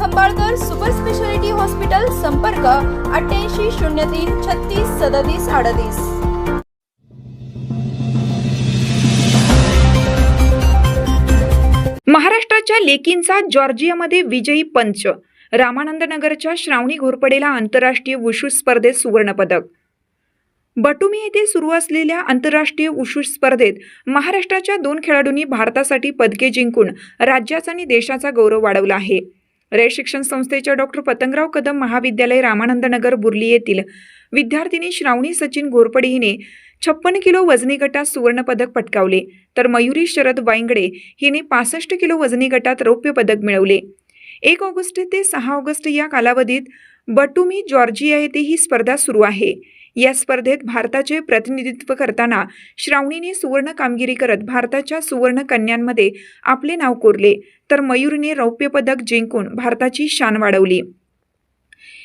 Khambalkar super speciality hospital संपर्क अठ्ठ्याऐंशी शून्य तीन छत्तीस सदतीस अडतीस. महाराष्ट्राच्या लेकींचा जॉर्जियामध्ये विजयी पंच. रामानंदनगरच्या श्रावणी घोरपडेला आंतरराष्ट्रीय वुशू स्पर्धेत सुवर्णपदक. बटुमी येथे सुरू असलेल्या आंतरराष्ट्रीय वुशू स्पर्धेत महाराष्ट्राच्या दोन खेळाडूंनी भारतासाठी पदके जिंकून राज्याचा आणि देशाचा गौरव वाढवला आहे. रे शिक्षण संस्थेच्या डॉक्टर पतंगराव कदम महाविद्यालय रामानंद नगर बुर्ली येथील विद्यार्थिनी श्रावणी सचिन घोरपडे हिने छप्पन किलो वजनी गटात सुवर्णपदक पटकावले. तर मयुरी शरद वाईंगडे हिने पासष्ट किलो वजनी गटात रौप्य पदक मिळवले. एक ऑगस्ट ते सहा ऑगस्ट या कालावधीत बटुमी जॉर्जिया येथे ही स्पर्धा सुरू आहे. या स्पर्धेत भारताचे प्रतिनिधित्व करताना श्रावणीने सुवर्ण कामगिरी करत भारताच्या सुवर्ण कन्यांमध्ये आपले नाव कोरले तर मयूरने रौप्य पदक जिंकून भारताची शान वाढवली.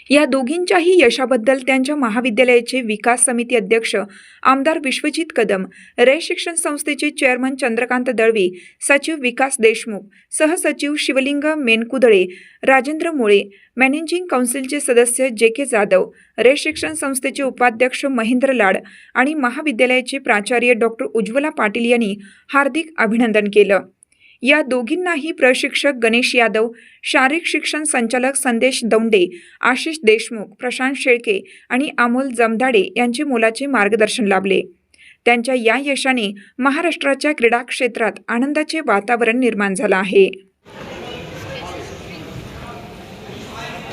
या दोघींच्याही यशाबद्दल त्यांच्या महाविद्यालयाचे विकास समिती अध्यक्ष आमदार विश्वजित कदम रे शिक्षण संस्थेचे चेअरमन चंद्रकांत दळवी सचिव विकास देशमुख सहसचिव शिवलिंग मेनकुदळे राजेंद्र मुळे मॅनेजिंग काउन्सिलचे सदस्य जे के जाधव रे शिक्षण संस्थेचे उपाध्यक्ष महेंद्र लाड आणि महाविद्यालयाचे प्राचार्य डॉक्टर उज्ज्वला पाटील यांनी हार्दिक अभिनंदन केलं. या दोघींनाही प्रशिक्षक गणेश यादव शारीरिक शिक्षण संचालक संदेश दौंडे आशिष देशमुख प्रशांत शेळके आणि अमोल जमदाडे यांचे मोलाचे मार्गदर्शन लाभले. त्यांच्या या यशाने महाराष्ट्राच्या क्रीडा क्षेत्रात आनंदाचे वातावरण निर्माण झालं आहे.